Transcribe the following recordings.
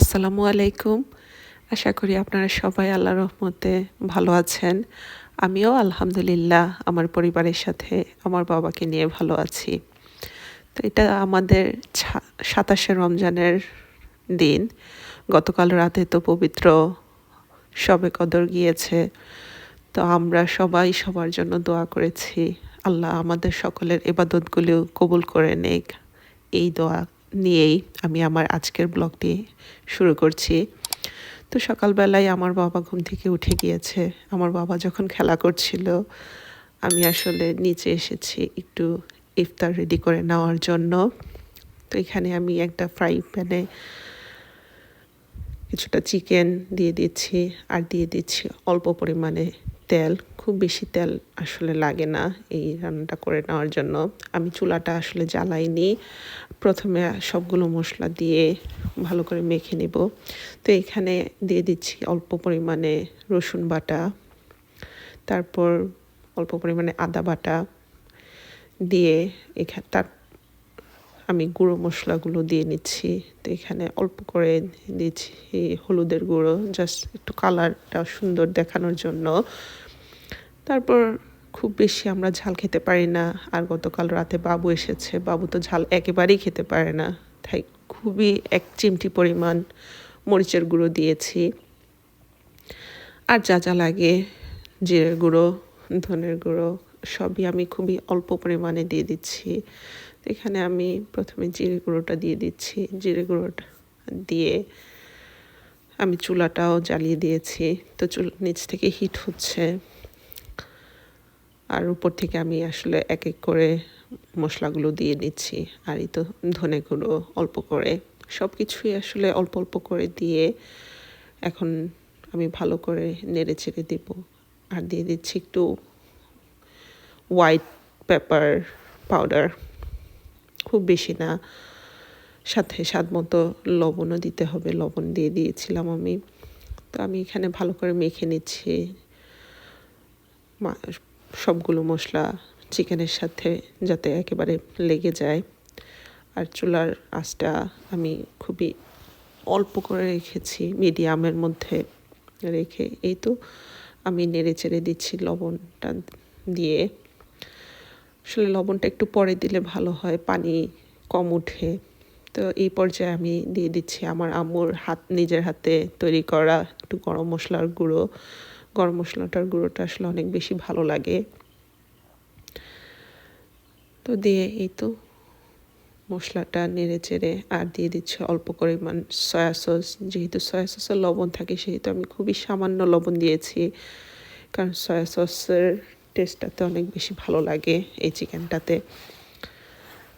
আসসালামু আলাইকুম। আশা করি আপনারা সবাই আল্লাহ রহমতে ভালো আছেন। আমিও আলহামদুলিল্লাহ আমার পরিবারের সাথে আমার বাবাকে নিয়ে ভালো আছি। তো এটা আমাদের সাতাশে রমজানের দিন। গতকাল রাতে তো পবিত্র সবে কদর গিয়েছে। তো আমরা সবাই সবার জন্য দোয়া করেছি। আল্লাহ আমাদের সকলের এবাদতগুলিও কবুল করে নেক। এই দোয়া নিয়েই আমি আমার আজকের ব্লগটি শুরু করছি। তো সকালবেলায় আমার বাবা ঘুম থেকে উঠে গিয়েছে। আমার বাবা যখন খেলা করছিল, আমি আসলে নিচে এসেছি একটু ইফতার রেডি করে নেওয়ার জন্য। তো এখানে আমি একটা ফ্রাই প্যানে কিছুটা চিকেন দিয়ে দিচ্ছি আর দিয়ে দিচ্ছি অল্প পরিমাণে তেল, খুব বেশি তেল আসলে লাগে না এই রান্নাটা করে নেওয়ার জন্য। আমি চুলাটা আসলে জ্বালাইনি। প্রথমে সবগুলো মশলা দিয়ে ভালো করে মেখে নেব। তো এখানে দিয়ে দিচ্ছি অল্প পরিমাণে রসুন বাটা, তারপর অল্প পরিমাণে আদা বাটা দিয়ে এখানে তার আমি গুঁড়ো মশলাগুলো দিয়ে নিচ্ছি। তো এখানে অল্প করে দিচ্ছি হলুদের গুঁড়ো জাস্ট একটু কালারটা সুন্দর দেখানোর জন্য। তারপর খুব বেশি আমরা ঝাল খেতে পারি না। আর গতকাল রাতে বাবু এসেছে। বাবু তো ঝাল একেবারেই খেতে পারে না। তাই খুবই এক চিমটি পরিমাণ মরিচের গুঁড়ো দিয়েছি। আর যা যা লাগে, জিরের গুঁড়ো, ধনের গুঁড়ো, সবই আমি খুবই অল্প পরিমাণে দিয়ে দিচ্ছি। এখানে আমি প্রথমে জিরে গুঁড়োটা দিয়ে দিচ্ছি। জিরে গুঁড়োটা দিয়ে আমি চুলাটাও জ্বালিয়ে দিয়েছি। তো চুল নিচ থেকে হিট হচ্ছে। আর উপর থেকে আমি আসলে এক এক করে মশলাগুলো দিয়ে নিচ্ছি। আর এই তো ধনে গুঁড়ো অল্প করে। সব কিছুই আসলে অল্প অল্প করে দিয়ে এখন আমি ভালো করে নেড়ে চেড়ে দেব। আর দিয়ে দিচ্ছি একটু হোয়াইট পেপার পাউডার খুব বেশি না। সাথে স্বাদ মতো লবণও দিতে হবে। লবণ দিয়ে দিয়েছিলাম আমি। তো আমি এখানে ভালো করে মেখে নিচ্ছি। সবগুলো মশলা চিকেনের সাথে যাতে একেবারে লেগে যায়। আর চুলার আঁচটা আমি খুবই অল্প করে রেখেছি, মিডিয়ামের মধ্যে রেখে। এই তো আমি নেড়ে চেড়ে দিচ্ছি লবণটা দিয়ে। আসলে লবণটা একটু পরে দিলে ভালো হয়, পানি কম উঠে। তো এই পর্যায়ে আমি দিয়ে দিচ্ছি আমার আম্মুর হাত, নিজের হাতে তৈরি করা একটু গরম মশলার গুঁড়ো। গরম মশলাটার গুঁড়োটা আসলে অনেক বেশি ভালো লাগে। তো দিয়ে এই তো মশলাটা নেড়ে চেড়ে আর দিয়ে দিচ্ছে অল্প পরিমাণ সয়া সস। যেহেতু সয়া সসের লবণ থাকে, সেহেতু আমি খুবই সামান্য লবণ দিয়েছি, কারণ সয়া সসের টেস্টটাতে অনেক বেশি ভালো লাগে এই চিকেনটাতে।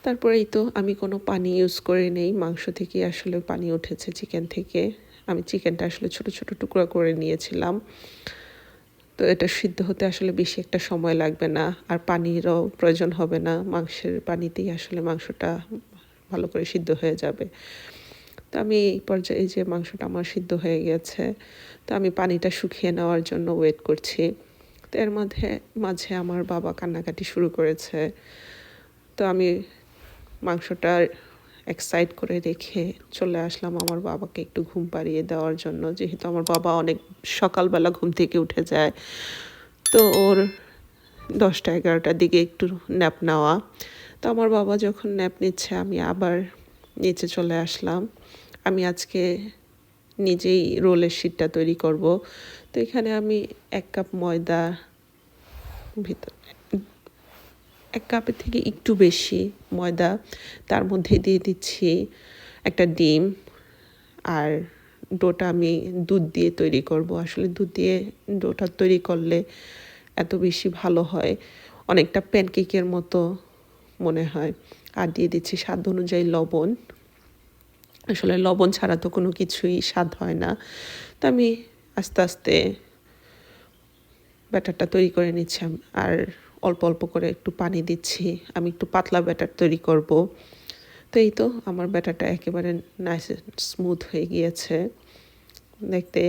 তারপরে এই তো আমি কোনো পানি ইউজ করে নেই, মাংস থেকে আসলে পানি উঠেছে চিকেন থেকে। আমি চিকেনটা আসলে ছোট ছোট টুকরা করে নিয়েছিলাম। তো এটা সিদ্ধ হতে আসলে বেশি একটা সময় লাগবে না। আর পানিরও প্রয়োজন হবে না। মাংসের পানিতেই আসলে মাংসটা ভালো করে সিদ্ধ হয়ে যাবে। তো আমি এই পর্যায়ে যে মাংসটা আমার সিদ্ধ হয়ে গেছে, তো আমি পানিটা শুকিয়ে নেওয়ার জন্য ওয়েট করছি। তো এর মধ্যে, মাঝে আমার বাবা কান্নাকাটি শুরু করেছে। তো আমি মাংসটা এক সাইড করে রেখে চলে আসলাম আমার বাবাকে একটু ঘুম পাড়িয়ে দেওয়ার জন্য। যেহেতু আমার বাবা অনেক সকালবেলা ঘুম থেকে উঠে যায়, তো ওর দশটা এগারোটার দিকে একটু ন্যাপ নেওয়া। তো আমার বাবা যখন ন্যাপ নিচ্ছে, আমি আবার নিচে চলে আসলাম। আমি আজকে নিজেই রোলের শিটটা তৈরি করব। তো এখানে আমি এক কাপ ময়দা ভিতর এক কাপের থেকে একটু বেশি ময়দা, তার মধ্যে দিয়ে দিচ্ছি একটা ডিম আর ডোটা আমি দুধ দিয়ে তৈরি করব। আসলে দুধ দিয়ে ডোটা তৈরি করলে এত বেশি ভালো হয়, অনেকটা প্যানকেকের মতো মনে হয়। আর দিয়ে দিচ্ছি স্বাদ অনুযায়ী লবণ। আসলে লবণ ছাড়া তো কোনো কিছুই স্বাদ হয় না। তো আমি আস্তে আস্তে ব্যাটারটা তৈরি করে নিচ্ছি আর অল্প অল্প করে একটু পানি দিচ্ছি, আমি একটু পাতলা ব্যাটার তৈরি করব। তো এই তো আমার ব্যাটারটা একেবারে নাইস স্মুথ হয়ে গিয়েছে। দেখতে,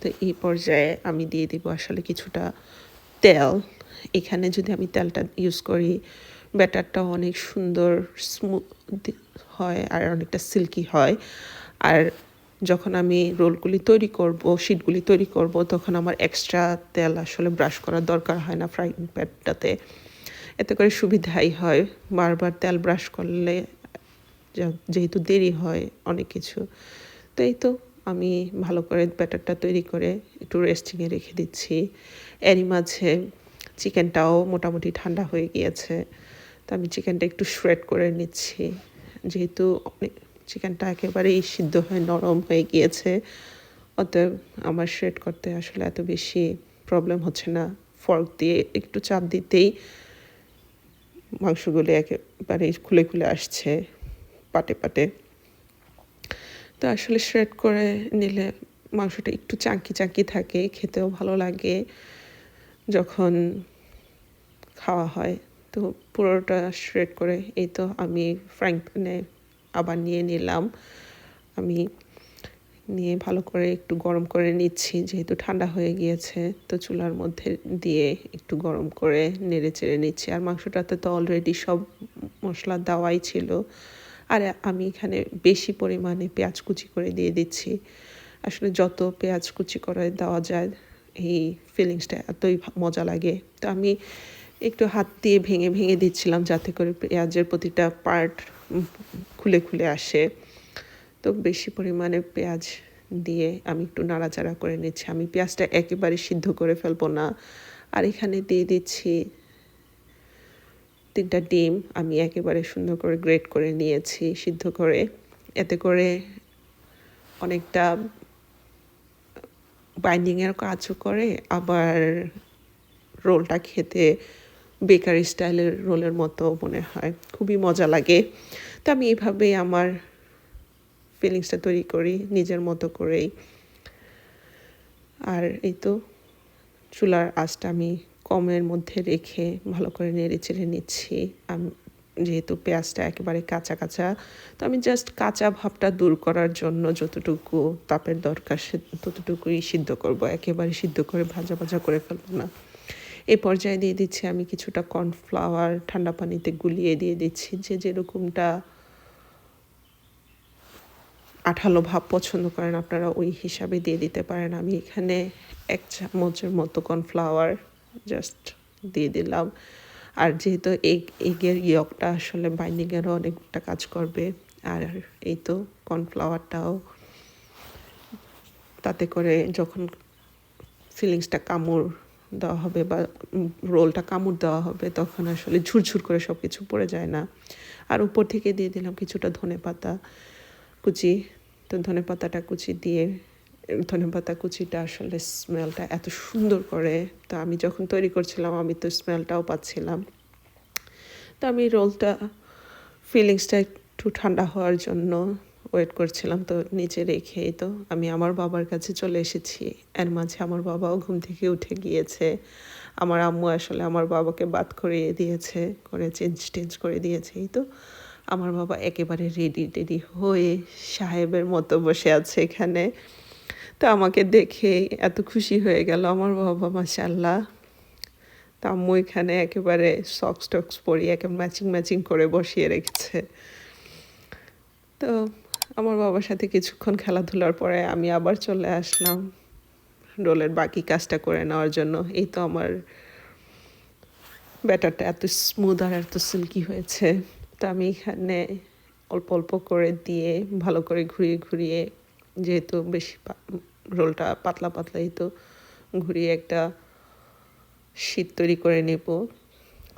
তো এই পর্যায়ে আমি দিয়ে দিব আসলে কিছুটা তেল। এখানে যদি আমি তেলটা ইউজ করি, ব্যাটারটা অনেক সুন্দর স্মুথ হয় আর অনেকটা সিল্কি হয়। আর যখন আমি রোলগুলি তৈরি করব, শিটগুলি তৈরি করব, তখন আমার এক্সট্রা তেল আসলে ব্রাশ করার দরকার হয় না ফ্রাইং প্যানটাতে এতে করে সুবিধাই হয়। বারবার তেল ব্রাশ করলে যেহেতু দেরি হয় অনেক কিছু। তো এই তো আমি ভালো করে ব্যাটারটা তৈরি করে একটু রেস্টিংয়ে রেখে দিচ্ছি। এরই মাঝে চিকেনটাও মোটামুটি ঠান্ডা হয়ে গিয়েছে। তো আমি চিকেনটা একটু শ্রেড করে নিচ্ছি। যেহেতু অনেক চিকেনটা একেবারেই সিদ্ধ হয়ে নরম হয়ে গিয়েছে। অতএব আমার শ্রেড করতে আসলে এত বেশি প্রবলেম হচ্ছে না। ফর্ক দিয়ে একটু চাপ দিতেই মাংসগুলি একেবারে খুলে খুলে আসছে পাটে পাটে। তো আসলে শ্রেড করে নিলে মাংসটা একটু চাঙ্কি চাঙ্কি থাকে, খেতেও ভালো লাগে যখন খাওয়া হয়। তো পুরোটা শ্রেড করে এই তো আমি ফ্রাইং প্যানে আবার নিয়ে নিলাম। আমি নিয়ে ভালো করে একটু গরম করে নিচ্ছি, যেহেতু ঠান্ডা হয়ে গিয়েছে, তো চুলার মধ্যে দিয়ে একটু গরম করে নেড়ে চেড়ে নিচ্ছি। আর মাংসটাতে তো অলরেডি সব মশলা দেওয়াই ছিল। আর আমি এখানে বেশি পরিমাণে পেঁয়াজ কুচি করে দিয়ে দিচ্ছি। আসলে যত পেঁয়াজ কুচি করে দেওয়া যায়, এই ফিলিংসটা এতই মজা লাগে। তো আমি একটু হাত দিয়ে ভেঙে ভেঙে দিচ্ছিলাম যাতে করে পেঁয়াজের প্রতিটা পার্ট খুলে খুলে আসে। তো বেশি পরিমাণে পেঁয়াজ দিয়ে আমি একটু নাড়াচাড়া করে নিচ্ছি। আমি পেঁয়াজটা একেবারে সিদ্ধ করে ফেলব না। আর এখানে দিয়ে দিচ্ছি তিনটা ডিম। আমি একেবারে সুন্দর করে গ্রেট করে নিয়েছি সিদ্ধ করে। এতে করে অনেকটা বাইন্ডিংয়ের কাজও করে। আবার রোলটা খেতে বেকারি স্টাইলের রোলের মতো মনে হয়। খুবই মজা লাগে। তো আমি এইভাবেই আমার ফিলিংসটা তৈরি করি, নিজের মতো করেই। আর এই তো চুলার আঁচটা আমি কমের মধ্যে রেখে ভালো করে নেড়ে চেড়ে নিচ্ছি। আমি, যেহেতু পেঁয়াজটা একেবারে কাঁচা কাঁচা, তো আমি জাস্ট কাঁচা ভাবটা দূর করার জন্য যতটুকু তাপের দরকার সে, ততটুকুই সিদ্ধ করব। একেবারে সিদ্ধ করে ভাজা ভাজা করে ফেলব না। এই পর্যায়ে দিয়ে দিচ্ছি আমি কিছুটা কর্নফ্লাওয়ার ঠান্ডা পানিতে গুলিয়ে দিয়ে দিচ্ছি। যে যেরকমটা আঠালো ভাব পছন্দ করেন আপনারা ওই হিসাবে দিয়ে দিতে পারেন। আমি এখানে এক চামচের মতো কর্নফ্লাওয়ার জাস্ট দিয়ে দিলাম। আর যেহেতু এগ, এগের ইয়কটা আসলে বাইন্ডিংয়েরও অনেকটা কাজ করবে, আর এই তো কর্নফ্লাওয়ারটাও তাতে করে যখন ফিলিংসটা কামড় দেওয়া হবে বা রোলটা কামড় দেওয়া হবে, তখন আসলে ঝুরঝুর করে সব কিছু পড়ে যায় না। আর উপর থেকে দিয়ে দিলাম কিছুটা ধনে পাতা কুচি। তো ধনে পাতাটা কুচি দিয়ে, ধনে পাতা কুচিটা আসলে স্মেলটা এত সুন্দর করে, তো আমি যখন তৈরি করছিলাম আমি তো স্মেলটাও পাচ্ছিলাম। তো আমি রোলটা, ফিলিংসটা একটু ঠান্ডা হওয়ার জন্য ওয়েট করছিলাম তো নিচে রেখেই তো আমি আমার বাবার কাছে চলে এসেছি। এর মাঝে আমার বাবাও ঘুম থেকে উঠে গিয়েছে। আমার আম্মু আসলে আমার বাবাকে বাদ করিয়ে দিয়েছে, করে চেঞ্জ টেঞ্জ করে দিয়েছে, এই তো। আমার বাবা একেবারে রেডি টেডি হয়ে সাহেবের মতো বসে আছে এখানে। তো আমাকে দেখে এত খুশি হয়ে গেল আমার বাবা মাসাল্লাহ তা আম্মু এখানে একেবারে সক্স টক্স পরিয়ে একে ম্যাচিং ম্যাচিং করে বসিয়ে রেখেছে। তো আমার বাবার সাথে কিছুক্ষণ খেলাধুলার পরে আমি আবার চলে আসলাম। রোলের বাকি কাজটা করে নেওয়ার জন্য। এই তো আমার ব্যাটারটা এত স্মুথ আর এত সিল্কি হয়েছে। তো আমি এখানে অল্প অল্প করে দিয়ে ভালো করে ঘুরিয়ে ঘুরিয়ে, যেহেতু বেশি রোলটা পাতলা পাতলাই তো ঘুরিয়ে একটা শীত তৈরি করে নেব।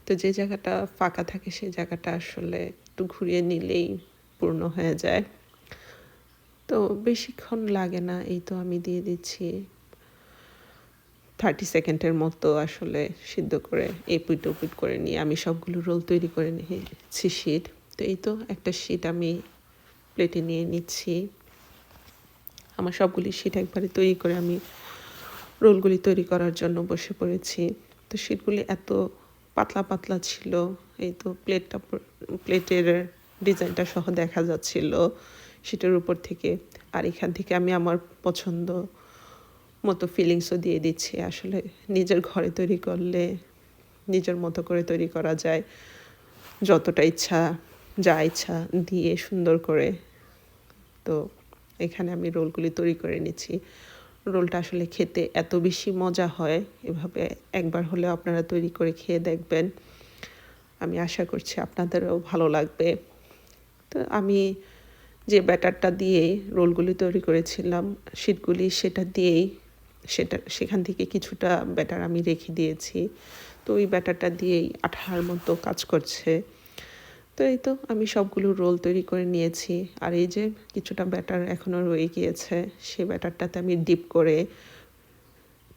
তো যে জায়গাটা ফাঁকা থাকে সেই জায়গাটা আসলে একটু ঘুরিয়ে নিলেই পূর্ণ হয়ে যায়। তো বেশিক্ষণ লাগে না, এই তো আমি দিয়ে দিচ্ছি। থার্টি সেকেন্ডের মতো আসলে সিদ্ধ করে এপুট ওপুট করে নিয়ে আমি সবগুলো রোল তৈরি করে নিয়েছি শীত তো এই তো একটা শীত আমি প্লেটে নিয়ে নিচ্ছি। আমার সবগুলি শীত একবারে তৈরি করে আমি রোলগুলি তৈরি করার জন্য বসে পড়েছি। তো শীতগুলি এত পাতলা পাতলা ছিল, এই তো প্লেটটা প্লেটের ডিজাইনটা সহ দেখা যাচ্ছিল। সেটার উপর থেকে আর এখান থেকে আমি আমার পছন্দ মতো ফিলিংসও দিয়ে দিচ্ছি। আসলে নিজের ঘরে তৈরি করলে, নিজের মতো করে তৈরি করা যায়। যতটা ইচ্ছা, যা ইচ্ছা দিয়ে সুন্দর করে। তো এখানে আমি রোলগুলি তৈরি করে নিচ্ছি। রোলটা আসলে খেতে এত বেশি মজা হয়, এভাবে একবার হলে আপনারা তৈরি করে খেয়ে দেখবেন। আমি আশা করছি আপনাদেরও ভালো লাগবে। তো আমি যে ব্যাটারটা দিয়ে রোলগুলি তৈরি করেছিলাম শীতগুলি সেটা দিয়েই সেটা, সেখান থেকে কিছুটা ব্যাটার আমি রেখে দিয়েছি। তো ওই ব্যাটারটা দিয়েই আঠার মতো কাজ করছে। তো এই তো আমি সবগুলো রোল তৈরি করে নিয়েছি। আর এই যে কিছুটা ব্যাটার এখনও রয়ে গিয়েছে সেই ব্যাটারটাতে আমি ডিপ করে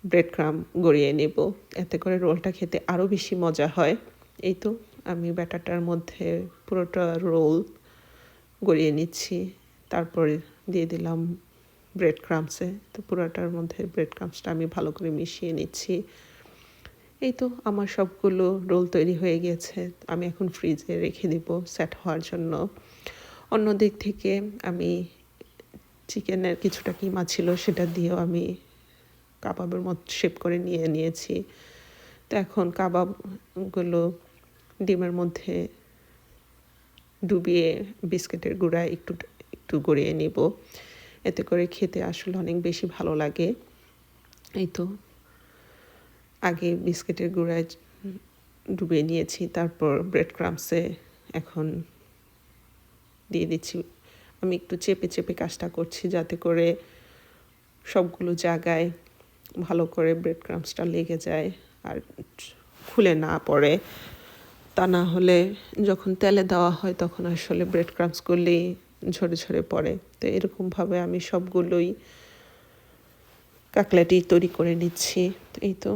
ব্রেড ক্রাম গড়িয়ে নেব। এতে করে রোলটা খেতে আরও বেশি মজা হয়। এই তো আমি ব্যাটারটার মধ্যে পুরোটা রোল গড়িয়ে নিচ্ছি। তারপরে দিয়ে দিলাম ব্রেড ক্রামসে তো পুরোটার মধ্যে ব্রেড ক্রামসটা আমি ভালো করে মিশিয়ে নিচ্ছি। এই তো আমার সবগুলো রোল তৈরি হয়ে গিয়েছে আমি এখন ফ্রিজে রেখে দিব সেট হওয়ার জন্য। অন্য দিক থেকে আমি চিকেনের কিছুটা কিমা ছিল সেটা দিয়েও আমি কাবাবের মতো শেপ করে নিয়ে নিয়েছি। তো এখন কাবাবগুলো ডিমের মধ্যে ডুবিয়ে বিস্কিটের গুঁড়া একটু একটু গড়িয়ে নিব। এতে করে খেতে আসলে অনেক বেশি ভালো লাগে। এই তো আগে বিস্কিটের গুঁড়ায় ডুবিয়ে নিয়েছি, তারপর ব্রেড ক্রামসে এখন দিয়ে দিচ্ছি। আমি একটু চেপে চেপে কাজটা করছি যাতে করে সবগুলো জায়গায় ভালো করে ব্রেড ক্রামসটা লেগে যায় আর খুলে না পড়ে। তা না হলে যখন তেলে দেওয়া হয় তখন আসলে ব্রেড ক্রামস করলেই ঝরে ঝরে পড়ে। তো এরকমভাবে আমি সবগুলোই কাকলাটি তৈরি করে নিচ্ছি। এই তো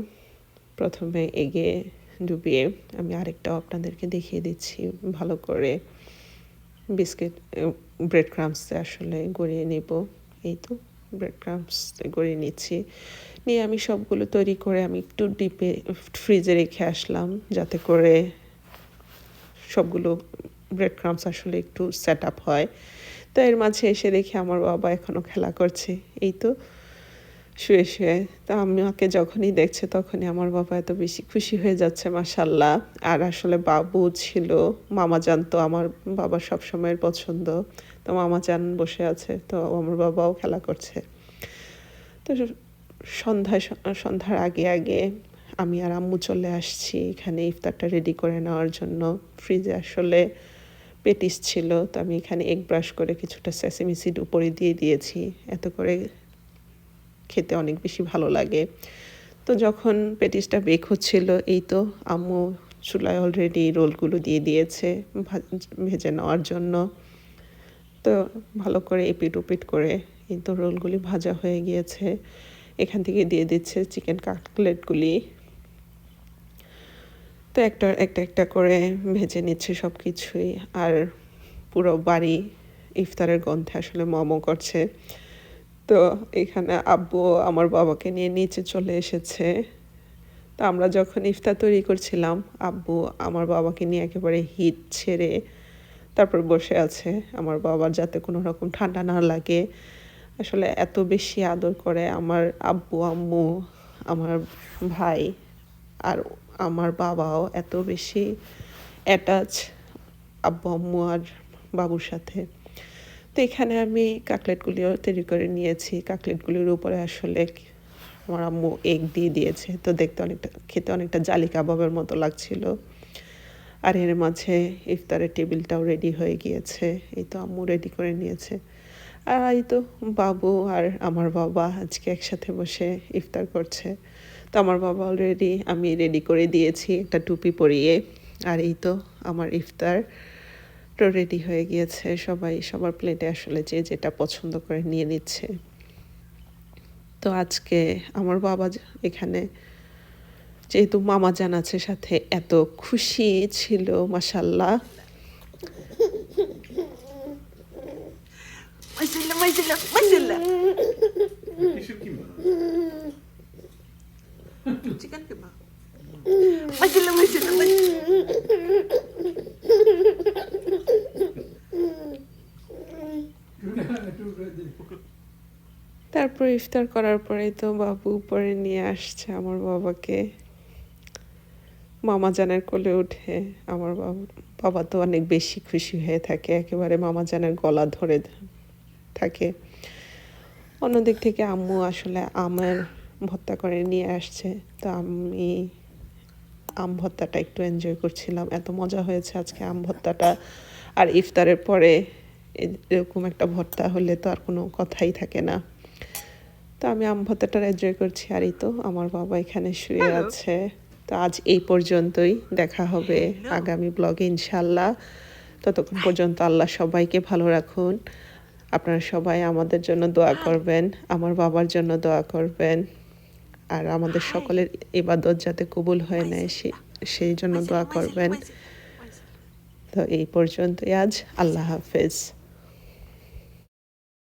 প্রথমে এগে ডুবিয়ে আমি আরেকটাও আপনাদেরকে দেখিয়ে দিচ্ছি। ভালো করে বিস্কিট ব্রেড ক্রামস আসলে গড়িয়ে নেব। এই তো ব্রেড ক্রামস গড়িয়ে নিচ্ছি। নিয়ে আমি সবগুলো তৈরি করে আমি একটু ডিপে ফ্রিজে রেখে আসলাম যাতে করে সবগুলো ব্রেড ক্রামস আসলে একটু সেট আপ হয়। তো এর মাঝে এসে দেখি আমার বাবা এখনও খেলা করছে। এই তো শুয়ে শুয়ে। তো আমাকে যখনই দেখছে তখনই আমার বাবা এত বেশি খুশি হয়ে যাচ্ছে মাসাল্লাহ আর আসলে বাবু ছিল, মামা জান তো আমার বাবার সবসময়ের পছন্দ। তো মামা জান বসে আছে, তো আমার বাবাও খেলা করছে। তো সন্ধ্যায়, সন্ধ্যার আগে আগে আমি আর আম্মু চলে আসছি। এখানে ইফতারটা রেডি করে নেওয়ার জন্য। ফ্রিজে আসলে পেটিস ছিল, তো আমি এখানে এগ ব্রাশ করে কিছুটা স্যাসেমি সিড উপরে দিয়ে দিয়েছি। এত করে খেতে অনেক বেশি ভালো লাগে। তো যখন পেটিসটা বেক হচ্ছিল, এই তো আম্মু চুলায় অলরেডি রোলগুলো দিয়ে দিয়েছে ভেজে নেওয়ার জন্য। তো ভালো করে এপিট উপিট করে এই তো রোলগুলি ভাজা হয়ে গিয়েছে। এখান থেকে দিয়ে দিচ্ছে চিকেন কাটলেটগুলি তো একটা একটা একটা করে ভেজে নিচ্ছে সব কিছুই আর পুরো বাড়ি ইফতারের গন্ধে আসলে মমো করছে। তো এখানে আব্বু আমার বাবাকে নিয়ে নিচে চলে এসেছে। তো আমরা যখন ইফতার তৈরি করছিলাম, আব্বু আমার বাবাকে নিয়ে একেবারে হিট ছেড়ে তারপর বসে আছে। আমার বাবার যাতে কোনো রকম ঠান্ডা না লাগে। আসলে এত বেশি আদর করে আমার আব্বু, আম্মু, আমার ভাই আর আমার বাবাও এত বেশি অ্যাটাচ আব্বু, আম্মু আর বাবুর সাথে। তো এখানে আমি কাকলেটগুলিও তৈরি করে নিয়েছি। কাকলেটগুলির উপরে আসলে আমার আম্মু এগ দিয়ে দিয়েছে। তো দেখতে অনেকটা, খেতে অনেকটা জালি কাবাবের মতো লাগছিল। আর এর মাঝে ইফতারের টেবিলটাও রেডি হয়ে গিয়েছে। এই তো আম্মু রেডি করে নিয়েছে। আর এই তো বাবু আর আমার বাবা আজকে একসাথে বসে ইফতার করছে। তো আমার বাবা অলরেডি আমি রেডি করে দিয়েছি একটা টুপি পরিয়ে। আর এই তো আমার ইফতার তো রেডি হয়ে গিয়েছে। সবাই সবার প্লেটে আসলে যে যেটা পছন্দ করে নিয়ে নিচ্ছে। তো আজকে আমার বাবা এখানে যেহেতু মামা জান আছে সাথে এত খুশি ছিল মাসাল্লাহ Maşallah maşallah maşallah. Maşallah maşallah. তারপর ইফতার করার পরে তো বাবু উপরে নিয়ে আসছে আমার বাবাকে। মামা জানের কোলে উঠে আমার বাবা বাবা তো অনেক বেশি খুশি হয়ে থাকে, একেবারে মামা জানের গলা ধরে থাকে। অন্যদিক থেকে আম্মু আসলে আমের ভর্তা করে নিয়ে আসছে। তো আমি আম ভর্তাটা একটু এনজয় করছিলাম। এত মজা হয়েছে আজকে আম ভর্তাটা আর ইফতারের পরে এরকম একটা ভর্তা হলে তো আর কোনো কথাই থাকে না। তো আমি আম ভর্তাটা এনজয় করছি। আর এই তো আমার বাবা এখানে শুয়ে আছে। তো আজ এই পর্যন্তই। দেখা হবে আগামী ব্লগে ইনশাল্লাহ ততক্ষণ পর্যন্ত আল্লাহ সবাইকে ভালো রাখুন। আপনারা সবাই আমাদের জন্য দোয়া করবেন। আমার বাবার জন্য দোয়া করবেন। আর আমাদের সকলের ইবাদত যাতে কবুল হয় নেয় সেই জন্য দোয়া করবেন। তো এই পর্যন্তই আজ। আল্লাহ হাফেজ।